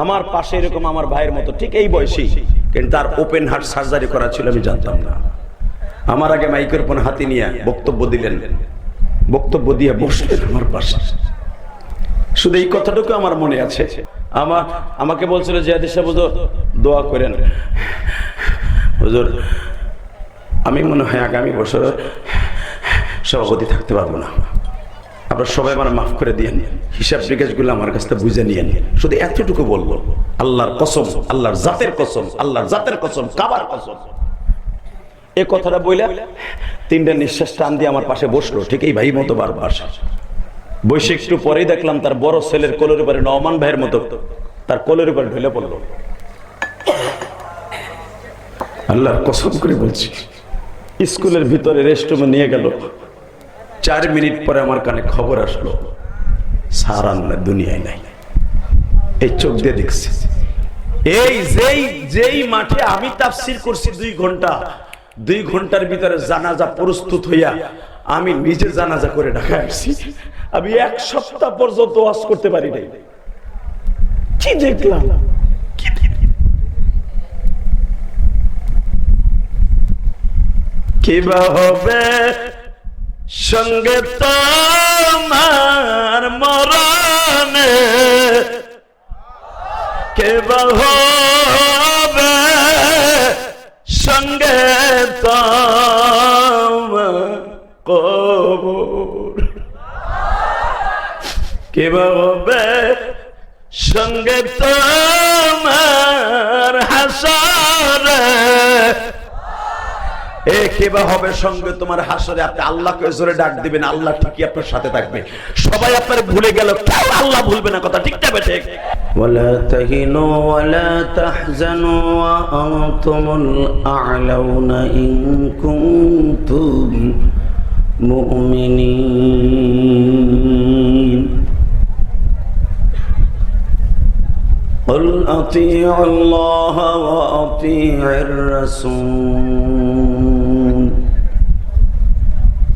আমার পাশে এরকম আমার ভাইয়ের মতো ঠিক এই বয়সী কিন্তু তার ওপেন হার্ট সার্জারি করা ছিল, আমি জানতাম না। আমার আগে মাইকের উপর হাতি নিয়ে বক্তব্য দিলেন। বক্তব্য দিয়ে বসলেন আমার পাশে। শুধু এই কথাটুকু আমার মনে আছে। আমার, আমাকে বলছিল যে আদিশা বুঝো দোয়া করেন। হুজুর, আমি মনে হয় আগামী বছর সভাপতি থাকতে পারব না। আপনার সবাই আমার মাফ করে দিয়ে নিয়ে হিসাব নিকাশগুলো আমার কাছ থেকে বুঝে নিয়ে নিন। শুধু এতটুকু বলব, আল্লাহর কসম, আল্লাহর জাতের কসম, আল্লাহর জাতের কসম, কাবার কসম। এ কথাটা বইলা তিনটা নিঃশ্বাস টান দিয়ে আমার পাশে বসল, ঠিক এই ভাই মতো বারবার। বসে একটু পরেই দেখলাম তার বড় ছেলের কোলের উপরে নমান ভাইয়ের মতো তার কোলের উপরে ঢেলে পড়ল। আল্লাহর কসম করে বলছি, স্কুলের ভিতরে রেস্টরুমে নিয়ে গেল। চার মিনিট পরে আমার কানে খবর আসলো সারান না দুনিয়ায় নাই। এই চোখ দিয়ে দেখছি। এই যেই যেই মাঠে আমি তাফসির করছি দুই ঘণ্টা, দুই ঘণ্টার ভিতরে জানাজা প্রস্তুত হইয়া আমি নিজে জানাজা করে ঢাকা আসছি। আমি এক সপ্তাহ পর্যন্ত ওয়াজ করতে পারি নাই। কি দেখলাম? কি? কিবা হবে? সঙ্গে তোমার মরণে কেবা হবে? সঙ্গে কবর। কেবা হবে? সঙ্গে তোমার হাসরে এ কেবা হবে সঙ্গে তোমার হাসরে আপনি আল্লাহকে জোরে ডাক দিবেন আল্লাহ ঠিকই আপনার সাথে থাকবে সবাই আপনার ভুলে গেল কেউ আল্লাহ ভুলবে না কথা ঠিক যাবে ঠিক ولا تهنوا ولا تحزنوا وأنتم الأعلون إن كنتم مؤمنين قل أطيعوا الله وأطيعوا الرسول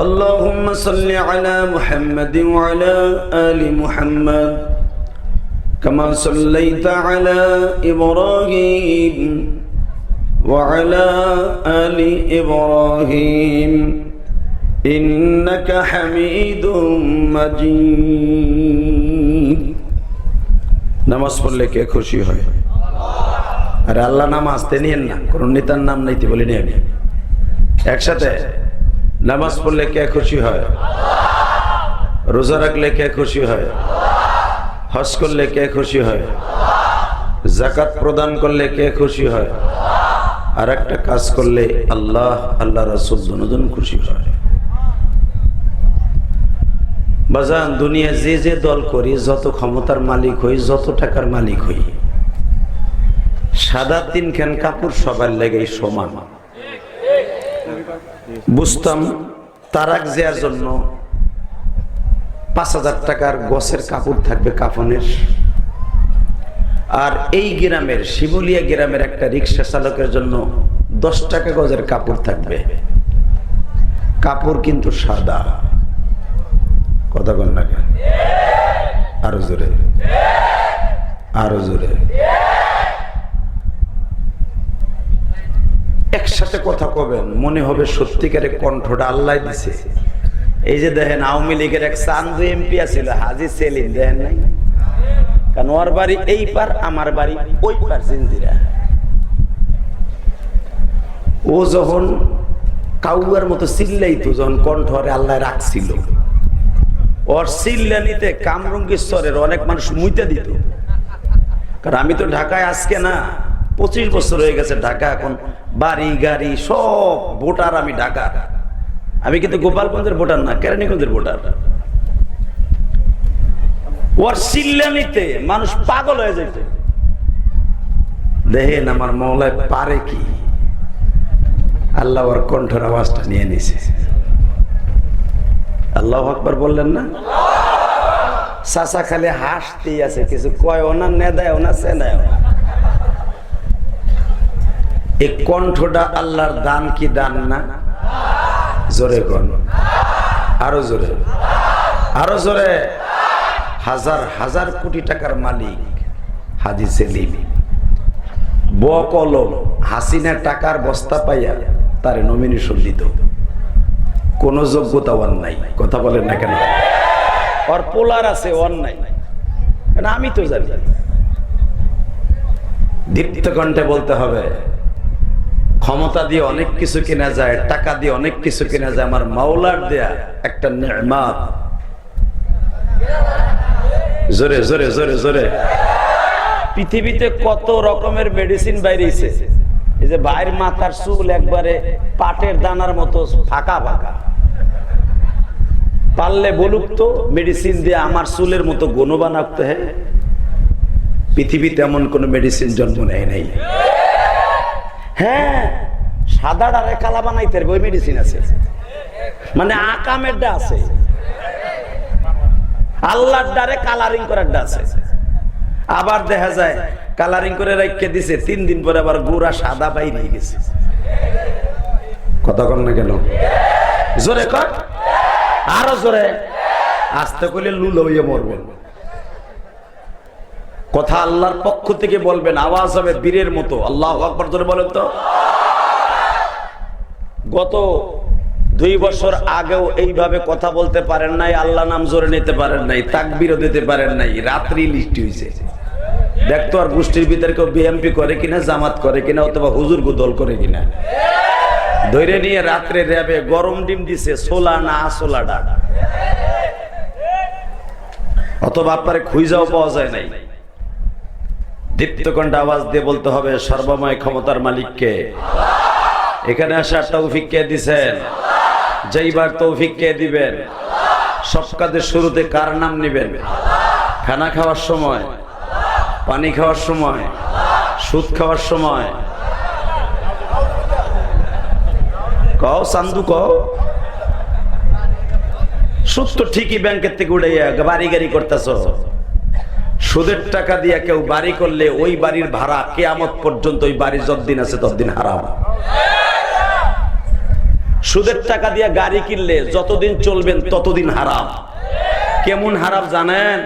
اللهم صل على محمد وعلى آل محمد كما صليت على إبراهيم وعلى آل إبراهيم إنك حميد مجيد নামাজ পড়লে কে খুশি হয় আর আল্লাহ নামাজ তে নিয়েন না কোন নেতার নাম নাইতে বলে নিয়ে আমি একসাথে নামাজ পড়লে কে খুশি হয়? রোজা রাখলে কে খুশি হয়? হজ করলে কে খুশি হয়? জাকাত প্রদান করলে কে খুশি হয়? আর একটা কাজ করলে আল্লাহ আল্লাহ রাসুল দুজন খুশি হয়। বাজান দুনিয়া যে যে দল করি, যত ক্ষমতার মালিক হই, যত টাকার মালিক হই, সাদা তিনখান কাপড় সবার লেগে সমান। বুঝতাম তারাক দেওয়ার জন্য পাঁচ হাজার টাকার গছের কাপড় থাকবে কাফনের। আর এই গ্রামের, শিবুলিয়া গ্রামের একটা রিক্সা চালকের জন্য দশ টাকা গজের কাপড় থাকবে। কাপড় কিন্তু সাদা। কথা কন না আরও জোরে। আরও জোরে। একসাথে কথা কবেন, মনে হবে সত্যিকারে কণ্ঠটা আল্লাহ দিছে। এই যে দেখেন আওয়ামী লীগের এক চান্দু এমপি আছিল, হাজি সেলিম, দেখেন নাই? কারণ ওর বাড়ি এই পার, আমার বাড়ি ওই পার জিন্দিরা। ও যখন কাউয়ার মতো চিল্লাইতো, যখন কণ্ঠরে আল্লাহ রাখছিল। ওর চিল্লানিতে কামরঙ্গেশ্বরের অনেক মানুষ মুইতে দিত। কারণ আমি তো ঢাকায় আজকে না পঁচিশ বছর হয়ে গেছে ঢাকা, এখন বাড়ি, গাড়ি, সব ভোটার আমি ঢাকা। আমি কিন্তু গোপালগঞ্জের ভোটার না, কেরানীগঞ্জের ভোটার। ওর মানুষ পাগল হয়ে যেত দেখেন আমার মহলায় পারে কি? আল্লাহ ওর কণ্ঠের আওয়াজটা নিয়ে নিছে। আল্লাহ আকবার বললেন না? চাচা খালি হাসতেই আছে, কিছু কয় ওনা নেদায় ওনা সেনায়। না এই কণ্ঠটা আল্লাহর দান কি দান না? জোরে কন। আরও জোরে। আরও জোরে। হাজার হাজার কোটি টাকার মালিক হাজি সেলিম। বকলম হাসিনা টাকার বস্তা পাইয়া তার নমিনেশন দিত। কোন যোগ্যতা নাই। কথা বলেন না কেন? ওর পোলার আছে কেন আমি তো জানি। দীপ্ত কণ্ঠে বলতে হবে ক্ষমতা দিয়ে অনেক কিছু কেনা যায়, টাকা দিয়ে অনেক কিছু কেনা যায়, আমার মাওলার দেয়া একটা নেমাত জোরে জোরে জোরে জোরে। পৃথিবীতে কত রকমের মেডিসিন বাইরেছে এই যে বাইরের মাথার চুল একবারে পাটের দানার মতো ফাঁকা ফাঁকা। পারলে বলুক তো মেডিসিন দিয়ে আমার চুলের মতো গুণবান আঁকতে হ্যাঁ। পৃথিবীতে এমন কোন মেডিসিন জন্ম নেয় নাই। হ্যাঁ সাদা ডারে কালা বানাইতে ওই মেডিসিন আছে। মানে আকামের ডা আছে। আল্লাহর ডারে কালারিং করার আছে। আবার দেখা যায় কালারিং করে রেখে দিছে, তিন দিন পরে আবার গুড়া সাদা বাইরে গেছে। কথা কন না কেন? জোরে কর আরও জোরে? আস্তে করলে লুল হইয়ে মরবেন কথা আল্লাহর পক্ষ থেকে বলবেন, আওয়াজ হবে বীরের মতো। আল্লাহ আকবর, জোরে বলেন তো। গত দুই বছর আগেও এইভাবে কথা বলতে পারেন নাই আল্লাহ নাম জোরে নিতে পারেন নাই, তাকবিরও দিতে পারেন নাই, রাত্রি লিস্টি হয়েছে দেখতো আর গোষ্ঠীর ভিতরে কেউ বিএমপি করে কিনা, জামাত করে কিনা, অথবা হুজুর দল করে কিনা। ধরে নিয়ে রাত্রে র্যাবে গরম ডিম দিছে সোলা না আসোলাডা অথবা আপনারে খুঁজাও পাওয়া যায় নাই। দীপ্তকণ্ঠ আওয়াজ দিয়ে বলতে হবে, সর্বময় ক্ষমতার মালিককে। এখানে আসার তৌফিক কে দিছেন? যেইবার তৌফিক কে দিবেন? সব কাজের শুরুতে কার নাম নিবেন? খানা খাওয়ার সময়? পানি খাওয়ার সময়? সুদ খাওয়ার সময়? কও, সান্দু কও। সুদ তো ঠিকই ব্যাংকের থেকে উড়ে বাড়ি গাড়ি করতেছ। সুদের টাকা দিয়ে কেউ বাড়ি করলে ওই বাড়ির ভাড়া কেয়ামত পর্যন্ত ওই বাড়ির যতদিন আছে ততদিন হারাম। সুদের টাকা দিয়ে গাড়ি কিনলে যতদিন চলবেন ততদিন হারাম। কেমন হারাম জানেন?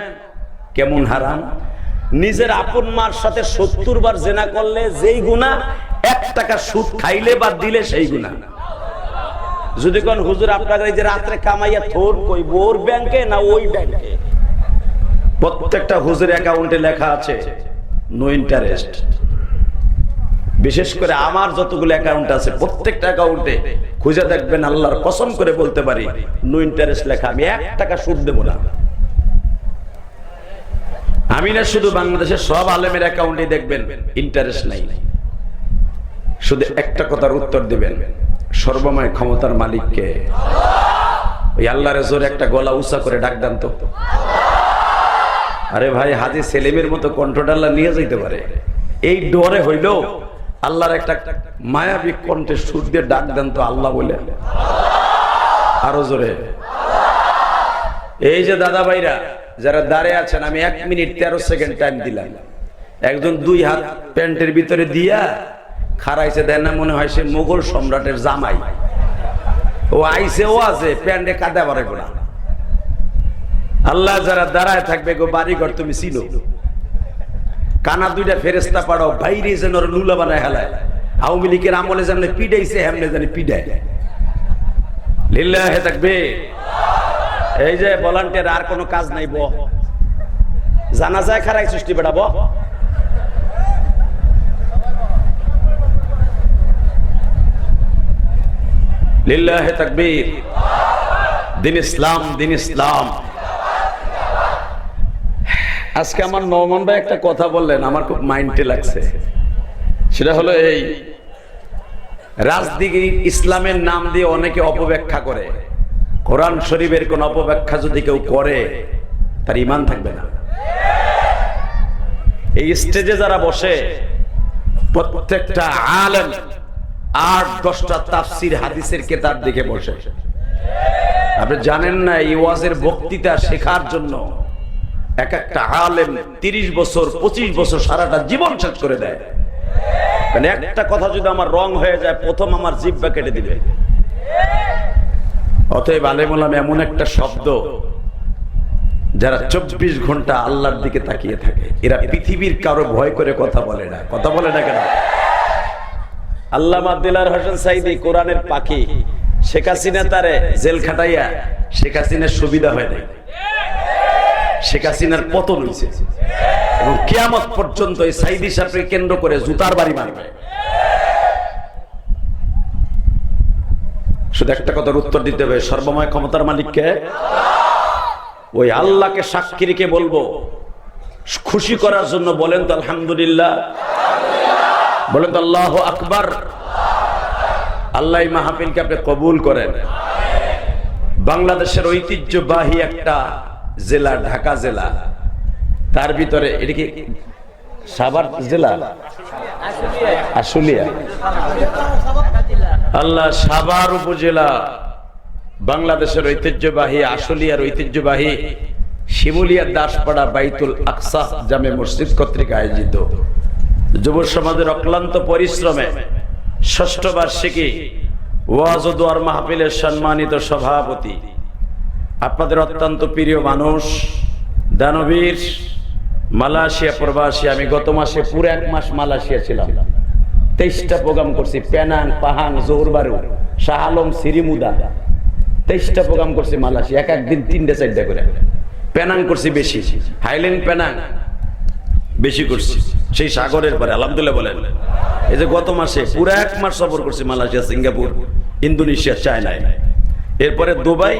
কেমন হারাম? নিজের আপন মার সাথে সত্তর বার জেনা করলে যেই গুণা এক টাকা সুদ খাইলে বা দিলে সেই গুণা যদি কোন, হুজুর, আপনার এই যে রাত্রে কামাইয়া থোর কই, বোর ব্যাংকে না ওই ব্যাংকে? প্রত্যেকটা হুজুর অ্যাকাউন্টে লেখা আছে নো ইন্টারেস্ট বিশেষ করে আমার যতগুলো অ্যাকাউন্ট আছে, প্রত্যেকটা অ্যাকাউন্টে খুঁজে দেখবেন আল্লাহর কসম করে বলতে পারি নো ইন্টারেস্ট লেখা, আমি এক টাকা সুদ দেবো না। আমি না শুধু বাংলাদেশের সব আলেমের অ্যাকাউন্টে দেখবেন ইন্টারেস্ট নাই। শুধু একটা কথার উত্তর দিবেন, সর্বময় ক্ষমতার মালিককে। ওই আল্লাহর জোরে একটা গলা উঁচা করে ডাক দেন তো। আরে ভাই, হাজি সেলিমের মতো কণ্ঠডাল্লা নিয়ে যেতে পারে। এই ডরে হইল আল্লাহর একটা মায়াবী কণ্ঠে সুর দিয়ে ডাক দেন তো আল্লাহ বলে। আরও জোরে। এই যে দাদা ভাইরা, যারা দাঁড়িয়ে আছেন, আমি এক মিনিট তেরো সেকেন্ড টাইম দিলাম। একজন দুই হাত প্যান্টের ভিতরে দিয়া খারাইছে দেন না মনে হয় সে মোগল সম্রাটের জামাই। ও আইসে ও আছে, প্যান্টে কাদা বারে গোড়া আল্লাহ যারা দাঁড়ায় থাকবে গো বাড়িঘর তুমি ছিল কানা দুইটা ফেরেস্তা পাড়াও বাইরে যেন ওরা লুলা বানায় হেলায়। আওয়ামী লীগের আমলে যেমন পিডাইছে হেমনে জানি পিডায় লিল্লাহে থাকবে এই যে ভলান্টিয়ার, আর কোনো কাজ নাই ব। জানা যায় খারাই সৃষ্টি বেড়াবো লিল্লাহে তাকবীর। দিন ইসলাম দিন ইসলাম। আজকে আমার নমন ভাই একটা কথা বললেন, আমার খুব মাইন্ডে লাগছে। সেটা হলো এই রাজদিকে ইসলামের নাম দিয়ে অনেকে অপব্যাখ্যা করে। কোরআন শরীফের কোন অপব্যাখ্যা যদি কেউ করে, তার ইমান থাকবে না। এই স্টেজে যারা বসে, প্রত্যেকটা আলেম আট, দশটা তাফসির হাদিসের কেতাব দেখে বসে। আপনি জানেন না এই ওয়াজের বক্তৃতা শেখার জন্য এক একটা আলেম তিরিশ বছর, পঁচিশ বছর সারাটা জীবন শেষ করে দেয়। মানে একটা কথা যদি আমার রং হয়ে যায়, প্রথম আমার জিব্বা কেটে দিবে। অতএব আলেমুলাম এমন একটা শব্দ, যারা চব্বিশ ঘণ্টা আল্লাহর দিকে তাকিয়ে থাকে। এরা পৃথিবীর কারও ভয় করে কথা বলে না। কথা বলে না কেন? আল্লাহ আব্দুল্লাহ হোসেন সাইদি কোরআনের পাখি, শেখ হাসিনা তারে জেল খাটাইয়া শেখ হাসিনার সুবিধা হয় নাই। শেখ হাসিনার পতন হয়েছে এবং কেয়ামত পর্যন্ত এই সাইদি সাহেবকে কেন্দ্র করে জুতার বাড়ি মারবে শুধু একটা কথার উত্তর দিতে হবে, সর্বময় ক্ষমতার মালিককে। ওই আল্লাহকে সাক্ষী রেখে বলব, খুশি করার জন্য বলেন তো আলহামদুলিল্লাহ। বলেন তো আল্লাহ আকবার। আল্লাহ মাহফিলকে আপনি কবুল করেন। বাংলাদেশের ঐতিহ্যবাহী একটা জেলা, ঢাকা জেলা। তার ভিতরে, এটা কি সাভার জেলা? আশুলিয়া। আল্লাহ সাভার উপজেলা, বাংলাদেশের ঐতিহ্যবাহী, আশুলিয়ার ঐতিহ্যবাহী শিমুলিয়ার দাসপাড়া বাইতুল আকসা জামে মসজিদ কর্তৃক আয়োজিত। যুব সমাজের অক্লান্ত পরিশ্রমে ষষ্ঠ বার্ষিকী ওয়াজ মাহফিলের সম্মানিত সভাপতি আপনাদের অত্যন্ত প্রিয় মানুষ, দানবীর, মালয়েশিয়া প্রবাসী, আমি গত মাসে পুরো এক মাস মালয়েশিয়া ছিলাম। তেইশটা প্রোগ্রাম করছি, Penang, Pahang Johor Bahru Shah Alam, সিরিমুদা। তেইশটা প্রোগ্রাম করছি মালয়েশিয়া, এক একদিন তিনটে, চারটা করে। পেনাং করছি বেশি, হাইল্যান্ড পেনাং বেশি করছি, সেই সাগরের পরে, আলহামদুলিল্লাহ বলেন। এই যে গত মাসে পুরো এক মাস সফর করছি মালয়েশিয়া, সিঙ্গাপুর, ইন্দোনেশিয়া, চায়নায়। এরপরে দুবাই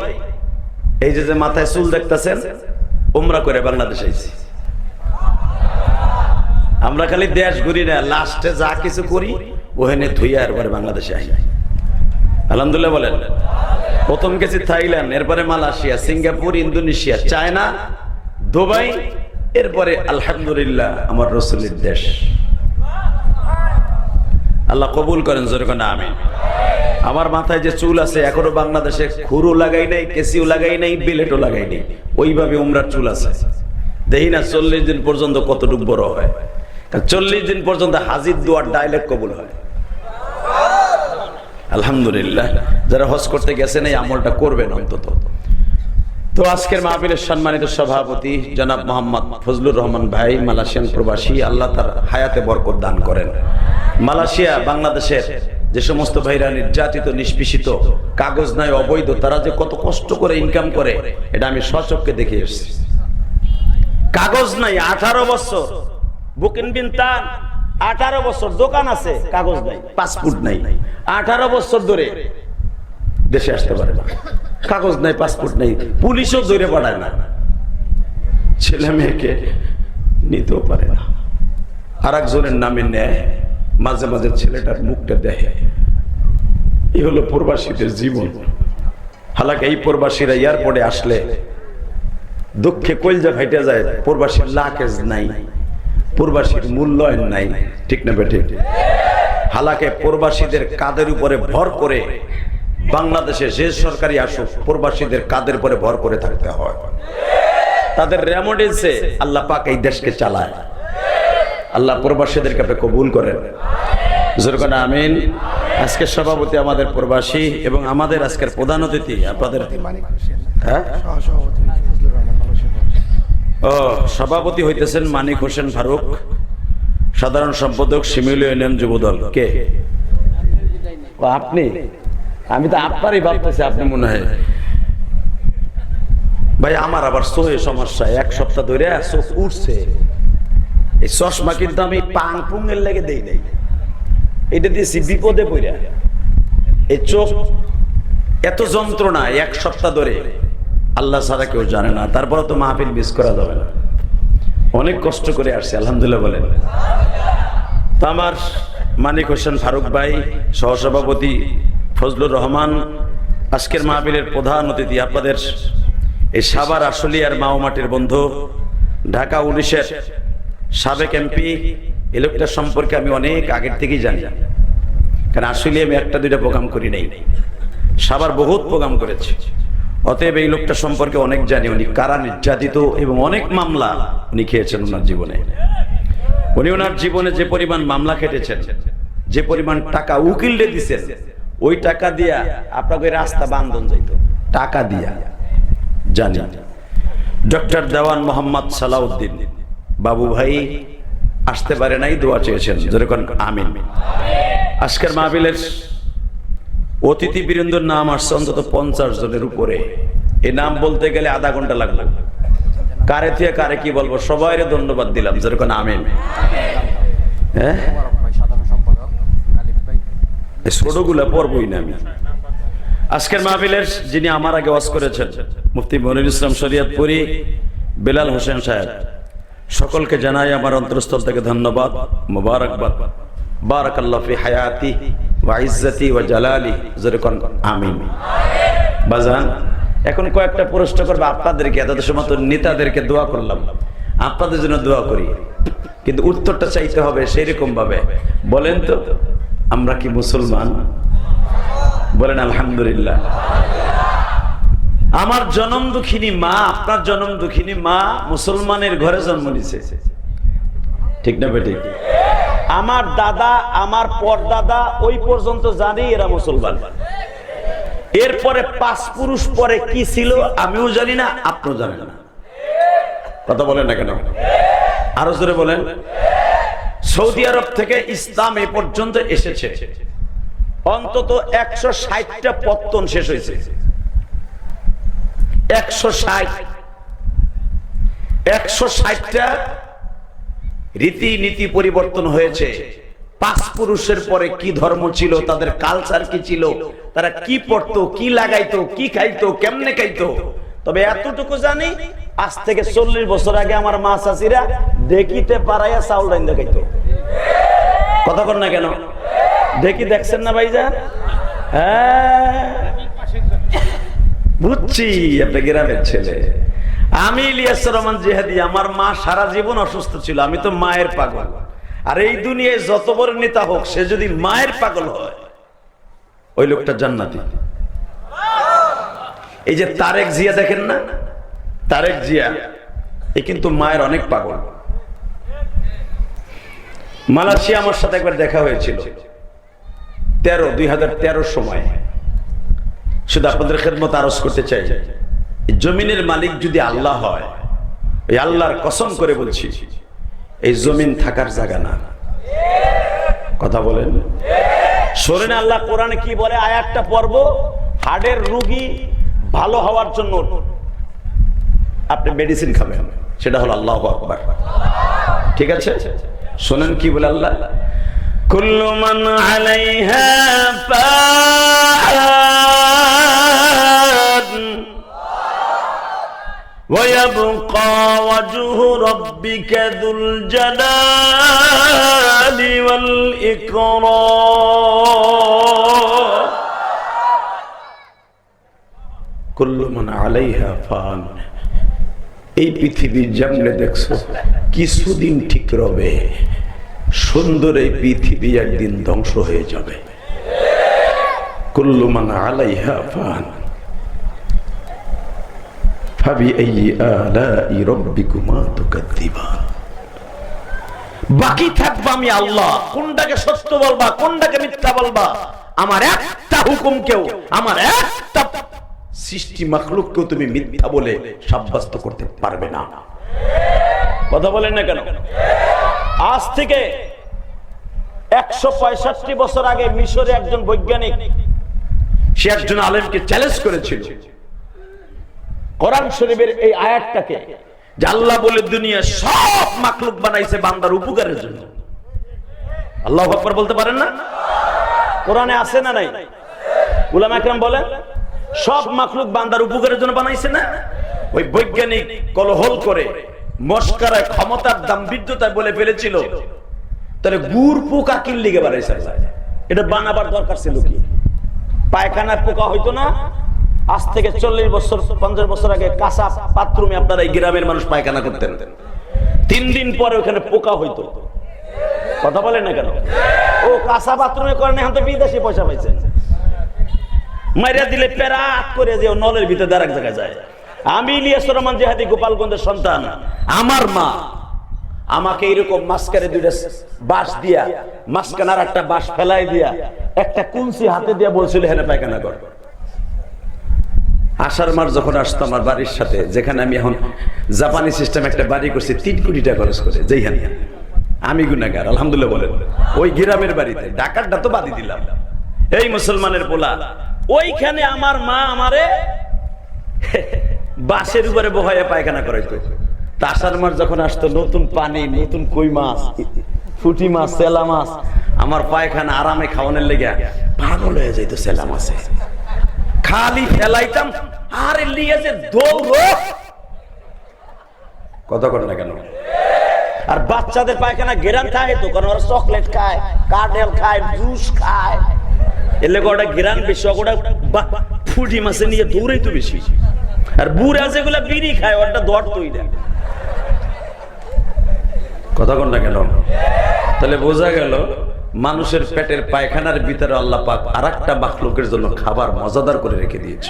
এই যে মাথায় চুল দেখতেছেন, উমরা করে বাংলাদেশ আইছি। আমরা খালি দেশ ঘুরি না, লাস্টে যা কিছু করি, ওখানে থুইয়া এরপরে বাংলাদেশে আই আলহামদুলিল্লাহ বলেন। প্রথম গেছি থাইল্যান্ড, এরপরে Malaysia, Singapore, Indonesia, China, Dubai, এরপরে আলহামদুলিল্লাহ আমার রসুলের দেশ। আল্লাহ কবুল করেন যেরকম আমি আমার মাথায় যে চুল আছে, এখনও বাংলাদেশে খুরু লাগাই নাই কেসিও লাগাই নাই, বিলেটও লাগাই নাই। ওইভাবে উমরার চুল আছে। দেখি না চল্লিশ দিন পর্যন্ত কতটুকু বড় হয়। চল্লিশ দিন পর্যন্ত হাজির দুয়ার ডাইলেক্ট কবুল হয়। আলহামদুলিল্লাহ, যারা হজ করতে গেছেন এই আমলটা করবেন অন্তত। তো আজকের মাহফিলের সম্মানিত সভাপতি জনাব মোহাম্মদ ফজলুর রহমান ভাই, মালয়েশিয়ান প্রবাসী, আল্লাহ তার হায়াতে বরকত দান করেন। মালয়েশিয়া বাংলাদেশের যে সমস্ত ভাইরা নির্যাতিত, নিষ্পেষিত, কাগজ নাই, অবৈধ, তারা যে কত কষ্ট করে ইনকাম করে, এটা আমি সচককে দেখে এসেছি। কাগজ নাই, আঠারো বছর। বুকিন বিন তান, আঠারো বছর দোকান আছে, কাগজ নাই পাসপোর্ট নাই। আঠারো বছর ধরে দেশে আসতে পারে না। কাগজ নাই পাসপোর্ট নাই, পুলিশও ধরে পাঠায় না। ছেলে মেয়েকে নিতেও পারে না। আর একজনের নামে নেয় মাঝে মাঝে ছেলেটার মুখটা দেখে। এই হলো প্রবাসীদের জীবন। হালাকে এই প্রবাসীরা এয়ারপোর্টে আসলে দুঃখে কলজা ফাইটে যায়, প্রবাসীর লাকেজ নাই, প্রবাসীর মূল্যায়ন নাই। ঠিক না বেঠে হালাকে প্রবাসীদের কাদের উপরে ভর করে বাংলাদেশে যে সরকারি আসুক, প্রবাসীদের কাদের উপরে ভর করে থাকতে হয়? তাদের রেমোডেন্সে আল্লাহ পাক এই দেশকে চালায়। আল্লাহ প্রবাসীদেরকে আপনি কবুল করেন। জোরকান আমিন। আজকের সভাপতি আমাদের প্রবাসী এবং আমাদের আজকের প্রধান অতিথি, আপনাদের হ্যাঁ? ও, সভাপতি হইতেছেন মানিক হোসেন ফারুক, সাধারণ সম্পাদক শিমিল ইউনিয়ন যুবদল। কে? আপনি? আমি তো আপনারই ভাবতেছি, আপনি মনে হয় ভাই, আমার আবার সোহে সমস্যা, এক সপ্তাহ ধরে চোখ উঠছে এই চশমা কিন্তু আমি পাং পুঙের লেগে দেই নাই। এটা দিয়েছি বিপদে পড়া এই চোখ এত যন্ত্রণা এক সপ্তাহ ধরে। আল্লাহ ছাড়া কেউ জানে না। তারপরে তো মাহফিল মিস করা যাবে না। অনেক কষ্ট করে আসছে, আলহামদুলিল্লাহ বলেন। তো আমার মানিক হোসেন ফারুক ভাই, সহসভাপতি ফজলুর রহমান, আজকের মাহফিলের প্রধান অতিথি আপনাদের। এই সাবার আশুলিয়ার মাওমাটির বন্ধু, ঢাকা উনিশের সাবেক এমপি এই লোকটার সম্পর্কে আমি অনেক আগের থেকেই জানি। কারণ আসলে আমি একটা, দুইটা প্রোগ্রাম করি নাই। সাবার বহুত প্রোগ্রাম করেছি। অতএব এই লোকটা সম্পর্কে অনেক জানি। উনি কারা নির্যাতিত এবং অনেক মামলা উনি খেয়েছেন ওনার জীবনে। উনি ওনার জীবনে যে পরিমাণ মামলা খেটেছেন, যে পরিমাণ টাকা উকিলরে দিছেন, ওই টাকা দিয়া আপনাকে রাস্তা বান্ধন যাইত। টাকা দিয়া। জানি। ডক্টর দেওয়ান মোহাম্মদ সালাউদ্দিন। বাবু ভাই আসতে পারে নাই, দোয়া চেয়েছেন। যেরকম আমিন। আজকের মাহবিলের অতিথি বীরেন্দ্র নাম আসছে অন্তত পঞ্চাশ জনের উপরে। এই নাম বলতে গেলে আধা ঘণ্টা লাগল। কারে থেকে কারে কি বলব সবাই ধন্যবাদ দিলাম। যেরকম আমিন। হ্যাঁ? ছোটগুলা পড়বই না আমি। আজকের মাহফিলের যিনি আমার আগে ওয়াজ করেছেন, মুফতি মনির ইসলাম শরিয়তপুরি বেলাল হোসেন সাহেব। সকলকে জানাই আমার অন্তরস্থল থেকে ধন্যবাদ, মুবারকবাদ। বারাকাল্লাহ ফি হায়াতি ওয়া ইজ্জতি ওয়া জালালি। যেরকম আমিন। বাজান, এখন কয়েকটা প্রশ্ন করবে, আপনাদেরকে এতদের সময় তো নেতাদেরকে দোয়া করলাম। আপনাদের জন্য দোয়া করি। কিন্তু উত্তরটা চাইতে হবে সেই ভাবে। বলেন তো, আমরা কি মুসলমান? বলেন আলহামদুলিল্লাহ। আমার জনম দুঃখিনী মা, আপনার জনম দুঃখিনী মা মুসলমানের ঘরে জন্ম নিছে। ঠিক না বেটি আমার দাদা, আমার পরদাদা, ওই পর্যন্ত জানি এরা মুসলমান। এরপরে পাঁচ পুরুষ পরে কি ছিল আমিও জানি না, আপনিও জানেন না। কথা বলেন না কেন? আরও জোরে বলেন। সৌদি আরব থেকে ইসলাম এ পর্যন্ত এসেছে। অন্তত একশো ষাটটা পত্তন শেষ হয়েছে। একশো ষাট। একশো ষাটটা রীতি নীতি পরিবর্তন হয়েছে। পাঁচ পুরুষের পরে কি ধর্ম ছিল, তাদের কালচার কি ছিল, তারা কি পড়তো, কি লাগাইতো, কি খাইতো, কেমনে খাইতো। তবে এতটুকু জানি, আজ থেকে চল্লিশ বছর আগে আমার মা চাষিরা দেখিতে পারাইয়া চাউল ডাইন দেখাইতো কথা কর না কেন? দেখি দেখছেন না ভাইজান? হ্যাঁ। বুঝছি, আপনি গ্রামের ছেলে। আমি ইলিয়াস রহমান জিহাদি, আমার মা সারা জীবন অসুস্থ ছিল, আমি তো মায়ের পাগল। আর এই দুনিয়ায় যত বড় নেতা হোক, সে যদি মায়ের পাগল হয়, ওই লোকটা জান্নাতি। এই যে তারেক জিয়া দেখেন না? তারেক জিয়া, এ কিন্তু মায়ের অনেক পাগল। মালয়েশিয়া আমার সাথে একবার দেখা হয়েছিল, তেরো, দুই হাজার সময়। শুধু আপনাদের খেদমত আরজ করতে চাই। জমিনের মালিক যদি আল্লাহ হয়, এই আল্লাহর কসম করে বলছি, এই জমিন থাকার জায়গা না। কথা বলেন? শোনেন আল্লাহ কোরআনে কি বলে? আয়াতটা পর্ব হার্টের রুগী ভালো হওয়ার জন্য আপনি মেডিসিন খাবেন। সেটা হলো আল্লাহ ঠিক আছে? শোনেন কি বলে আল্লাহ? কুল্লু মান আলাইহা ফান ويبقى وجه ربك ذو الجلال والإكرام كل من عليها فان এই পৃথিবী যেমনে দেখছো কিছুদিন ঠিক রবে সুন্দর এই পৃথিবী একদিন ধ্বংস হয়ে যাবে। কুল্লুমান আলাই বাকি থাকব আমি আল্লাহ। কোনটাকে সত্য বলবা, কোনটাকে মিথ্যা বলবা? আমার একটা হুকুম কেউ, আমার একটা সৃষ্টি মাখলুককেও তুমি মিথ্যা বলে সাব্যস্ত করতে পারবে না। কথা বলেন না কেন? আজ থেকে একশো পঁয়ষট্টি বছর আগে মিশরে একজন বৈজ্ঞানিক, সে একজন আলেমকে চ্যালেঞ্জ করেছিল। কোরআন শরীফের এই আয়াতটাকে যে আল্লাহ বলে দুনিয়া সব মাখলুক বানাইছে বান্দার উপকারের জন্য। আল্লাহ আকবার বলতে পারেন না? কোরআনে আছে না নাই? উলাম আকরাম বলেন সব মাখলুক বান্দার উপকারের জন্য বানাইছে না? ওই বৈজ্ঞানিক কলহল করে মস্কারায় ক্ষমতার দাম্ভিদ্যতায় বলে ফেলেছিল। তাহলে গুড় পোকা কিল লিগে বানাইছে এটা বানাবার দরকার ছিল কি? পায়খানার পোকা হইতো না? আজ থেকে চল্লিশ বছর, পঞ্চাশ বছর আগে কাঁচা বাথরুমে আপনারা এই গ্রামের মানুষ পায়খানা করতেন। তিন দিন পরে ওখানে পোকা হইতো। কথা বলেন না কেন? ও কাঁচা বাথরুমে করেন এখন তো বিদেশি পয়সা পাইছেন। মাইরা দিলে পেরাত করে যে নলের ভিতরে এক জায়গায় যায়। আমি ইলিয়াস রহমান জেহাদি গোপালগঞ্জের সন্তান। আমার মা আমাকে এরকম মাঝখানে দুইটা বাঁশ দিয়া মাঝখানে আর একটা বাঁশ ফেলাই দিয়া, একটা কুঞ্চি হাতে দিয়া বলছিল হেনে পায়খানা কর। আষাঢ় মাস যখন আসতো আমার বাড়ির সাথে, যেখানে আমি এখন জাপানি সিস্টেম একটা বাড়ি করছি, তিন কোটি টাকা খরচ করে, যেইখানে। আমি গুনাগার আলহামদুলিল্লাহ বলেন। ওই গ্রামের বাড়িতে ডাকাতটা তো বাদি দিলাম। এই মুসলমানের পোলা, ওইখানে আমার মা আমারে বাসের উপরে বহাইয়া পায়খানা করাইতো। তা আষাঢ় মাস যখন আসতো, নতুন পানি, নতুন কই মাছ, ফুটি মাছ সেলা মাছ, আমার পায়খানা আরামে খাওয়ানোর লেগে পাগল হয়ে যাইত সেলা মাছে। খালি ফেলাইতাম, আরে লিয়ে যে দৌড়। কথা কর না কেন? আর বাচ্চাদের পায়খানা গেরান খায় তো, কারণ ওরা চকলেট খায়, কার্ডেল খায়, জুস খায়। এলে ওটা গেরান বেশি, ওটা ফুটি মাছে নিয়ে দৌড়াই তো বেশি। আর বুড়া যেগুলা বিড়ি খায় ওটা দর তৈরি কথা কর না কেন? তাহলে বোঝা গেল মানুষের পেটের পায়খানার ভিতরে আল্লাহ পাক আর একটা বাকলোকের জন্য খাবার মজাদার করে রেখে দিয়েছে।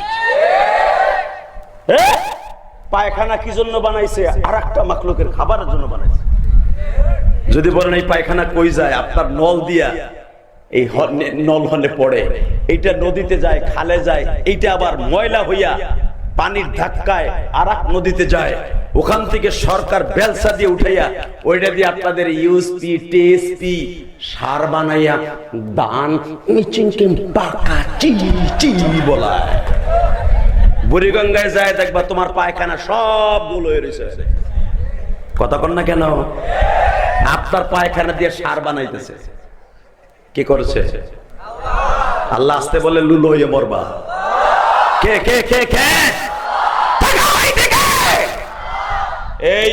পায়খানা কি জন্য বানাইছে? আর একটা মাকলুকের খাবারের জন্য বানাইছে। যদি বলেন এই পায়খানা কই যায়? আপনার নল দিয়া এই নল হনে পড়ে। এইটা নদীতে যায় খালে যায় এইটা আবার ময়লা হইয়া পানির ধাক্কায় আর নদীতে যায়। ওখান থেকে সরকার বেলসা দিয়ে উঠাইয়া ওইটা দিয়ে আপনাদের ইউএসপি টিএসপি সার বানাইয়া দান মিচিংকে পাকা চি চি বলায়। বুড়িগঙ্গায় যায়, দেখবা তোমার পায়খানা সবগুলো কথা কন না কেন? আপনার পায়খানা দিয়ে সার বানাইতেছে। কি করেছে? আল্লাহ আসতে বলে লুলো মরবা। কে কে কে কে? এই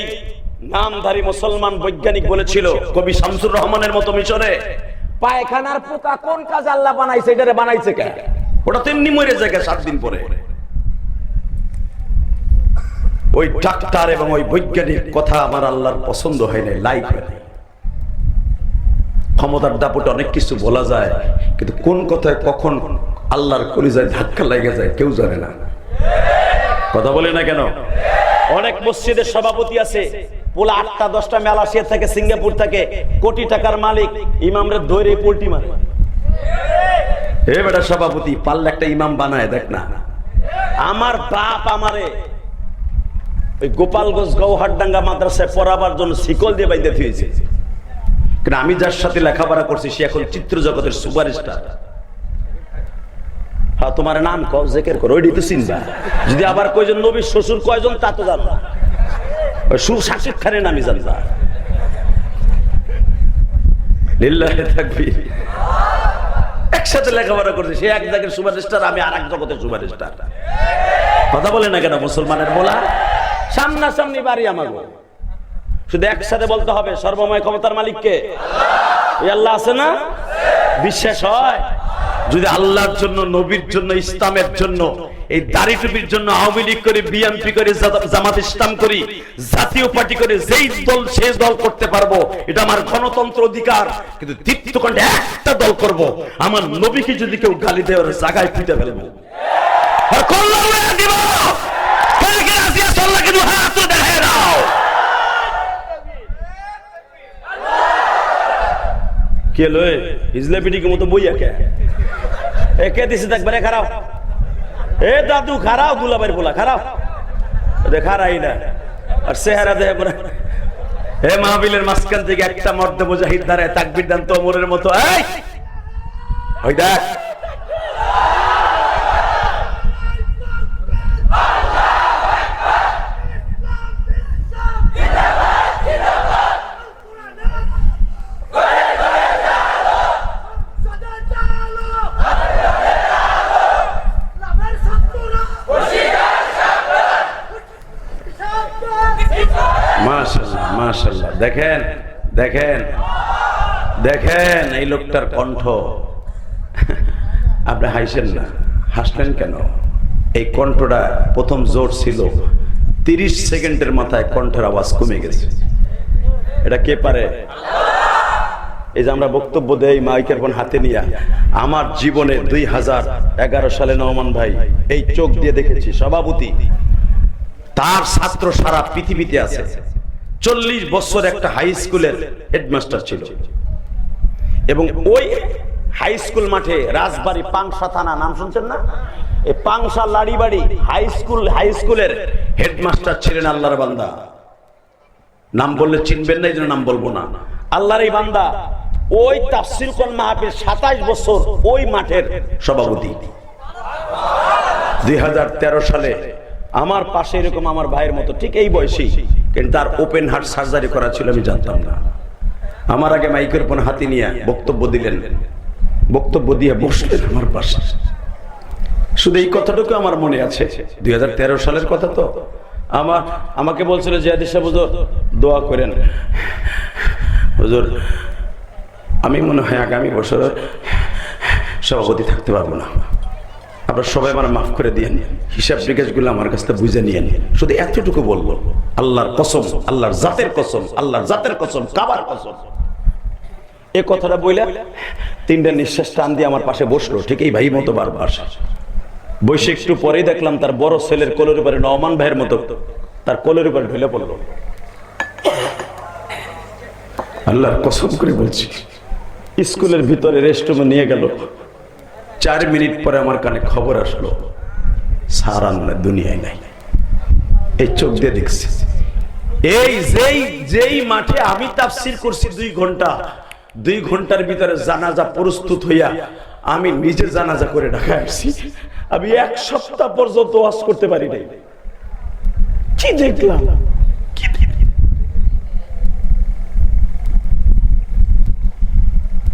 নামধারী মুসলমান বৈজ্ঞানিক বলেছিল, কবি শামসুর রহমানের মতো মিশরে, পায়খানার পোকা কোন কাজ আল্লাহ বানাইছে, এটারে বানাইছে কে? ওটা তেমনি মরে যায় সাত দিন পরে? ওই ডাক্তার এবং ওই বৈজ্ঞানিক কথা আমার আল্লাহর পছন্দ হয় নাই লাইক ক্ষমতার দাপটে অনেক কিছু বলা যায়, কিন্তু কোন কথায় কখন আল্লাহর কলিজায় ধাক্কা লেগে যায় কেউ জানে না। কথা বলে না কেন? অনেক মসজিদের সভাপতি আছে। পোলা আটটা, দশটা মেলাসিয়া থাকে সিঙ্গাপুর থেকে কোটি টাকার মালিক, ইমামরে দৈরে পোল্টি মারে। এ বেটা সভাপতি পাল্লা একটা ইমাম বানায়, দেখ না। আমার বাপ আমারে ওই গোপালগঞ্জ গৌহাটডাঙ্গা মাদ্রাসায় পড়াবার জন্য শিকল দিয়ে বাইতে কিন্তু আমি যার সাথে লেখাপড়া করছি, সে এখন চিত্র জগতের সুপারস্টার। তোমার নাম কও, জেকের করো, ওইটাই তো চিনবা। যদি আবার কয়জন নবীর শ্বশুর কয়জন, তা তো জানবা। সুর শাকিব খানের নামই জানবা। তাকবীর। একসাথে লেখাপড়া করছে, সে এক জায়গায় সুপারস্টার, আমি আর এক জগতের সুপারস্টার। কথা বলে না কেন, মুসলমানের বলা সামনাসামনি বাড়ি আমার শুধু একসাথে বলতে হবে, সর্বময় ক্ষমতার মালিককে। আল্লাহ আছে না? বিশ্বাস হয়। যদি আল্লাহর জন্য, নবীর জন্য, ইসলামের জন্য, এই দাড়ি টুপির জন্য আওয়ামী লীগ করে, বিএনপি করে জামাত ইসলাম করি, জাতীয় পার্টি করে, যেই দল সেই দল করতে পারব, এটা আমার গণতন্ত্র অধিকার। কিন্তু দীপ্তকণ্ঠে একটা দল করব, আমার নবীকে যদি কেউ গালি দেয়, ওর জায়গায় পিটে ফেলব। আর কল্যাণ দিব। কালকে রাজিয়া সাল্লাহকে দু হাত দেখে দাও কে লয়? হিজলে পিটিকে মতো বই একে। একে দিছে দেখবারে খারাপ? এ দাদু খারাপ দুলাবাইর বলা খারাপ। দেখা রাই না। আর চেহারা দেহে পরে হে মাহবিলের মাঝখান থেকে একটা মর্দ মুজাহিদ দাঁড়ায়, তাকবির দান তো অমরের মতো। এই! ওই দেখ। দেখেন দেখেন দেখেন এই লোকটার কণ্ঠ। আপনি হাসেন না। হাসলেন কেন? এই কণ্ঠটা প্রথম জোর ছিল। তিরিশ সেকেন্ডের মাথায় কণ্ঠের আওয়াজ কমে গেছে। এটা কে পারে? এই যে আমরা বক্তব্য দেই মাইকের ফোন হাতে নিয়ে। আমার জীবনে দুই হাজার এগারো সালে নওমান ভাই এই চোখ দিয়ে দেখেছি, সভাপতি। তার ছাত্র সারা পৃথিবীতে আছে। চল্লিশ বছর একটা হাই স্কুলের হেডমাস্টার ছিল। এবং ওই হাই স্কুল মাঠে রাজবাড়ি পাংশা থানা নাম শুনছেন না? এই Pangsha Laribari high school high স্কুলের হেডমাস্টার ছিলেন আল্লাহর বান্দা। নাম বললে চিনবেন না এই জন্য নাম বলব না। আল্লাহর এই বান্দা ওই তাফসির কোন মাহফিল সাতাইশ বছর ওই মাঠের সভাপতি। দুই হাজার তেরো সালে আমার পাশে এরকম আমার ভাইয়ের মতো ঠিক এই বয়সী কিন্তু তার ওপেন হার্ট সার্জারি করা ছিল, আমি জানতাম না। আমার আগে মাইকের ফোন হাতে নিয়ে বক্তব্য দিলেন। বক্তব্য দিয়ে বসলেন আমার পাশে। শুধু এই কথাটুকু আমার মনে আছে। দু হাজার তেরো সালের কথা তো। আমার, আমাকে বলছিল, জিয়াদি সাহেব, হুজুর, দোয়া করেন। হুজুর, আমি মনে হয় আগামী বছর সভাপতি থাকতে পারব না। আপনারা সবাই আমার মাফ করে দিয়ে হিসাব নিকাশগুলো আমার কাছ থেকে বুঝে নিয়ে শুধু এতটুকু বলব, আল্লাহর কসম, আল্লাহর জাতের কসম, আল্লাহর জাতের কসম, কাবার কসম। এ কথাটা বইলে তিনটা নিঃশ্বাস টান দিয়ে আমার পাশে বসল, ঠিক এই ভাই মতো বারবার। বসে একটু পরেই দেখলাম তার বড় ছেলের কোলের উপরে নমান ভাইয়ের মতো তার কোলের উপরে ঢেলে পড়ল। আল্লাহর কসম করে বলছি, স্কুলের ভিতরে রেস্টরুমে নিয়ে গেল। চার মিনিট পরে আমার কানে খবর আসলো, সারা মানে দুনিয়ায় নাই। এই চোখ দিয়ে দেখছি। এই যেই যেই মাঠে আমি তাফসির করছি দুই ঘণ্টা, দুই ঘণ্টার ভিতরে জানাজা প্রস্তুত হইয়া আমি নিজে জানাজা করে ঢাকা আসছি। আমি এক সপ্তাহ পর্যন্ত ওয়াজ করতে পারি নাই। কি দেখলাম? কি?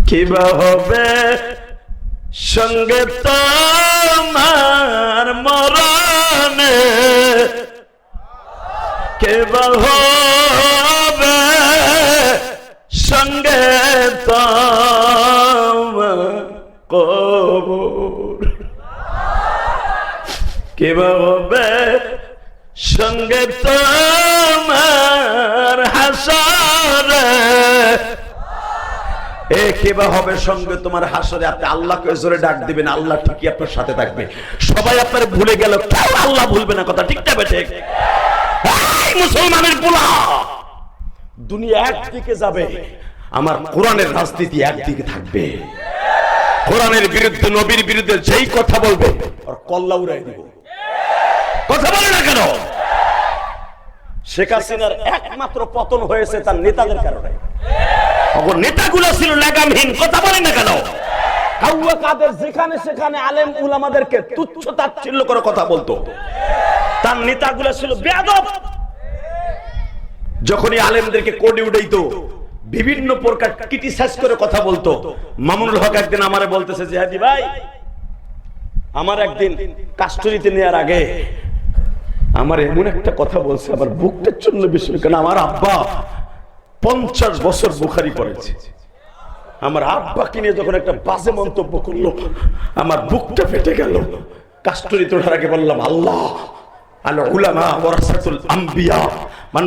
কিবা হবে? সঙ্গে তোমার মরণে কেবল হবে? সঙ্গে কবর। কেবল হবে? সঙ্গে তোমার হাসরে এ কেবা হবে সঙ্গে তোমার হাসরে? আপনি আল্লাহকে জোরে ডাক দিবেন, আল্লাহ ঠিকই আপনার সাথে থাকবে। সবাই আপনার ভুলে গেল, কেউ আল্লাহ ভুলবে না কথা, ঠিক যাবে ঠিক? মুসলমানের পোলা! দুনিয়া একদিকে যাবে, আমার কোরআনের রাজনীতি একদিকে থাকবে। কোরআনের বিরুদ্ধে, নবীর বিরুদ্ধে যেই কথা বলবে আর কল্লা উড়াই দিব। কথা বলে না কেন? শেখ হাসিনার একমাত্র পতন হয়েছে তার নেতাদের কারণে। তখন নেতাগুলো ছিল লাগামহীন কথা না কেন? কাউয়া কাদের যেখানে সেখানে আলেম উলামাদেরকে তুচ্ছ তাচ্ছিল্য করে কথা বলতো। তার নেতাগুলো ছিল বেয়াদব। যখনই আলেমদেরকে কোডে বিভিন্ন প্রকার ক্রিটিসাইজ করে কথা বলতো। মামুনুল হক একদিন আমারে বলতেছে, জিহাদি ভাই, আমার একদিন কাস্টরিতে নেওয়ার আগে আমার এমন একটা কথা বলছে, আমার বুকটার জন্য বেশি, কেন আমার আব্বা পঞ্চাশ বছর বুখারি পড়েছে। আমার আব্বাকে নিয়ে যখন একটা বাজে মন্তব্য করল, আমার বুকটা ফেটে গেল। কাস্টরি তোঠার আগে বললাম, আল্লাহ আম্বিয়া, মান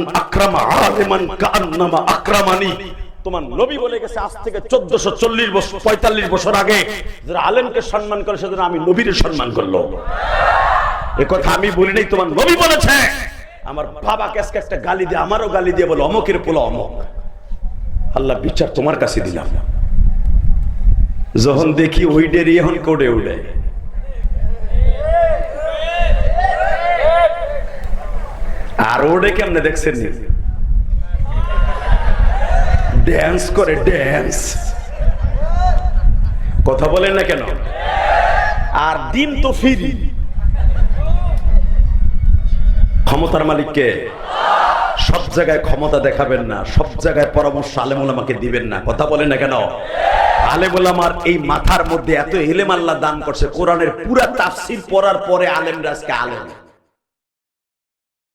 তোমার নবী বলে গেছে থেকে চোদ্দশো চল্লিশ বছর পঁয়তাল্লিশ বছর আগে যারা আলেমকে করে আমি নবীর সম্মান আমি বলি নাই, তোমার নবী বলেছে। আমার বাবাকে আজকে একটা গালি দিয়ে, আমারও গালি দিয়ে বলো, অমকের পোলা অমক। আল্লাহ বিচার তোমার কাছে দিলাম। যখন দেখি ওই ডেরি এখন কোডে উঠে। আর ওডে কেমনে দেখছেন ড্যান্স করে ড্যান্স কথা বলেন না কেন? আর দিন তো ফিরি ক্ষমতার মালিককে সব জায়গায় ক্ষমতা দেখাবেন না, সব জায়গায় পরামর্শ আলেমুলামাকে দিবেন না। কথা বলেন না কেন? আলেমুলামার এই মাথার মধ্যে এত এলেমাল্লা দান করছে, কোরআনের পুরা তাফসির পড়ার পরে আলেমরাজকে আলেম।